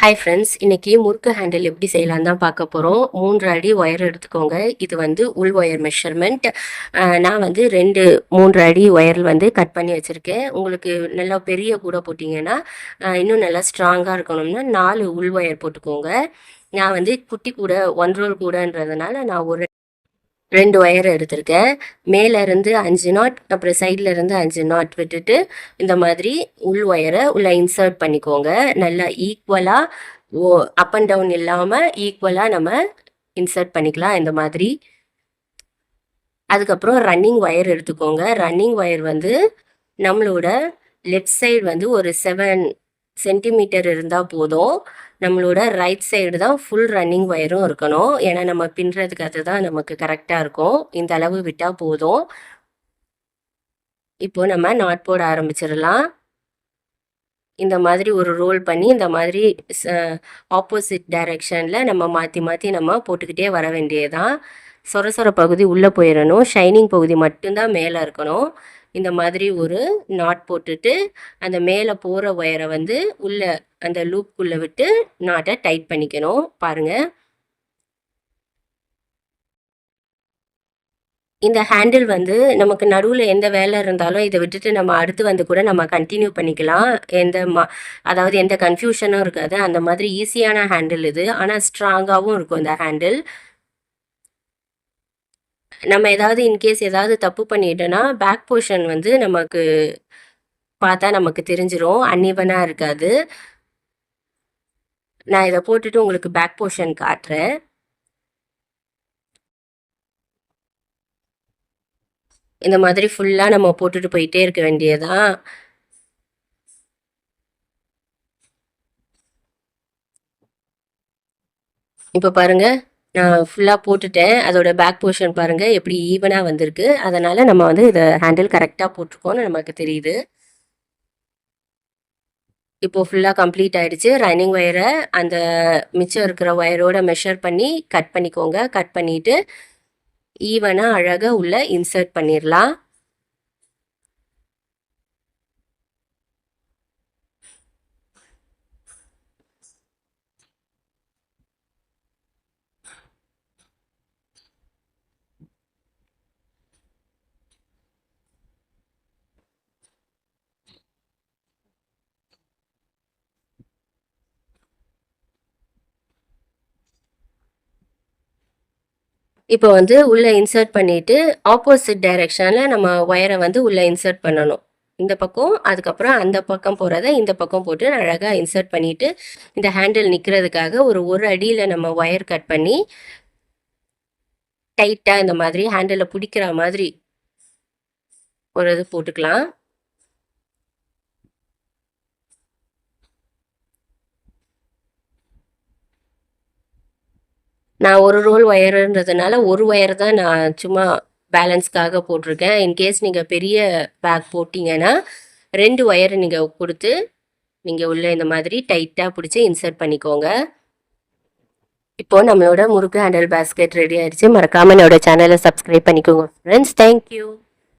Hi friends இன்னைக்கு முறுக்கு handle எப்படி செய்யலாம் தான் பார்க்க போகிறோம் மூன்று அடி ஒயர் எடுத்துக்கோங்க. இது வந்து உள் ஒயர் மெஷர்மெண்ட் நான் வந்து ரெண்டு மூன்று அடி ஒயர் வந்து கட் பண்ணி வச்சுருக்கேன். உங்களுக்கு நல்லா பெரிய கூட போட்டிங்கன்னா இன்னும் நல்லா ஸ்ட்ராங்காக இருக்கணும்னா நாலு உள் ஒயர் போட்டுக்கோங்க. நான் வந்து குட்டி கூட ஒன் ரோல் கூடன்றதுனால நான் ஒரு ரெண்டு ஒயர் எடுத்திருக்கேன். மேலே இருந்து அஞ்சு நாட் அப்புறம் சைடில் இருந்து அஞ்சு நாட் விட்டுட்டு இந்த மாதிரி உள் ஒயரை உள்ள இன்சர்ட் பண்ணிக்கோங்க. நல்லா ஈக்குவலாக ஓ அப் அண்ட் டவுன் இல்லாமல் ஈக்குவலாக நம்ம இன்சர்ட் பண்ணிக்கலாம் இந்த மாதிரி. அதுக்கப்புறம் ரன்னிங் ஒயர் எடுத்துக்கோங்க. ரன்னிங் ஒயர் வந்து நம்மளோட லெஃப்ட் சைடு வந்து ஒரு செவன் சென்டிமீட்டர் இருந்தால் போதும். நம்மளோட ரைட் சைடு தான் ஃபுல் ரன்னிங் ஒயரும் இருக்கணும். ஏன்னா நம்ம பின்னுறதுக்கு அதுதான் நமக்கு கரெக்டாக இருக்கும். இந்த அளவு விட்டால் போதும். இப்போ நம்ம நாட் போட ஆரம்பிச்சிடலாம். இந்த மாதிரி ஒரு ரோல் பண்ணி இந்த மாதிரி ஆப்போசிட் டைரெக்ஷனில் நம்ம மாற்றி மாற்றி நம்ம போட்டுக்கிட்டே வர வேண்டியதுதான். சொர சொர பகுதி உள்ளே போயிடணும். ஷைனிங் பகுதி மட்டும்தான் மேலே இருக்கணும். இந்த மாதிரி ஒரு நாட் போட்டுட்டு அந்த மேலே போகிற ஒயரை வந்து உள்ள அந்த லூப்புக்குள்ளே விட்டு நாட்டை டைட் பண்ணிக்கணும். பாருங்கள் இந்த ஹேண்டில் வந்து நமக்கு நடுவில் எந்த வேலை இருந்தாலும் இதை விட்டுட்டு நம்ம அடுத்து வந்து கூட நம்ம கண்டினியூ பண்ணிக்கலாம். எந்த மா அதாவது எந்த கன்ஃபியூஷனும் இருக்காது. அந்த மாதிரி ஈஸியான ஹேண்டில் இது. ஆனால் ஸ்ட்ராங்காகவும் இருக்கும் இந்த ஹேண்டில் நம்ம ஏதாவது இன்கேஸ் ஏதாவது தப்பு பண்ணிட்டோன்னா பேக் போர்ஷன் வந்து நமக்கு பார்த்தா நமக்கு தெரிஞ்சிடும் அன்இவனாக இருக்காது. நான் இதை போட்டுட்டு உங்களுக்கு பேக் போர்ஷன் காட்டுறேன். இந்த மாதிரி ஃபுல்லாக நம்ம போட்டுட்டு போயிட்டே இருக்க வேண்டியதான் இப்போ பாருங்கள் நான் ஃபுல்லாக போட்டுட்டேன். அதோட பேக் போர்ஷன் பாருங்கள் எப்படி ஈவனாக வந்திருக்கு. அதனால் நம்ம வந்து இதை ஹேண்டில் கரெக்டாக போட்டிருக்கோம்னு நமக்கு தெரியுது. இப்போ ஃபுல்லாக கம்ப்ளீட் ஆகிடுச்சு ரன்னிங் ஒயரை அந்த மிச்சம் இருக்கிற ஒயரோட மெஷர் பண்ணி கட் பண்ணிக்கோங்க. கட் பண்ணிவிட்டு ஈவனாக அழகாக உள்ளே இன்சர்ட் பண்ணிடலாம் இப்போ வந்து உள்ளே இன்சர்ட் பண்ணிவிட்டு ஆப்போசிட் டைரெக்ஷனில் நம்ம ஒயரை வந்து உள்ளே இன்சர்ட் பண்ணணும். இந்த பக்கம் அதுக்கப்புறம் அந்த பக்கம் போகிறத இந்த பக்கம் போட்டு அழகாக இன்சர்ட் பண்ணிவிட்டு இந்த ஹேண்டில் நிற்கிறதுக்காக ஒரு ஒரு அடியில் நம்ம ஒயர் கட் பண்ணி டைட்டாக இந்த மாதிரி ஹேண்டிலில் பிடிக்கிற மாதிரி ஒரு இது போட்டுக்கலாம். நான் ஒரு ரோல் ஒயருன்றதுனால ஒரு ஒயர் தான் நான் சும்மா பேலன்ஸ்க்காக போட்டிருக்கேன். இன்கேஸ் நீங்கள் பெரிய பேக் போட்டிங்கன்னா ரெண்டு ஒயர் நீங்கள் கொடுத்து நீங்கள் உள்ளே இந்த மாதிரி டைட்டாக பிடிச்சி இன்சர்ட் பண்ணிக்கோங்க. இப்போது நம்மளோட முறுக்கு ஹேண்டல் பேஸ்கெட் ரெடி ஆயிடுச்சு மறக்காமல் என்னோட சேனலை சப்ஸ்கிரைப் பண்ணிக்கோங்க ஃப்ரெண்ட்ஸ் தேங்க்யூ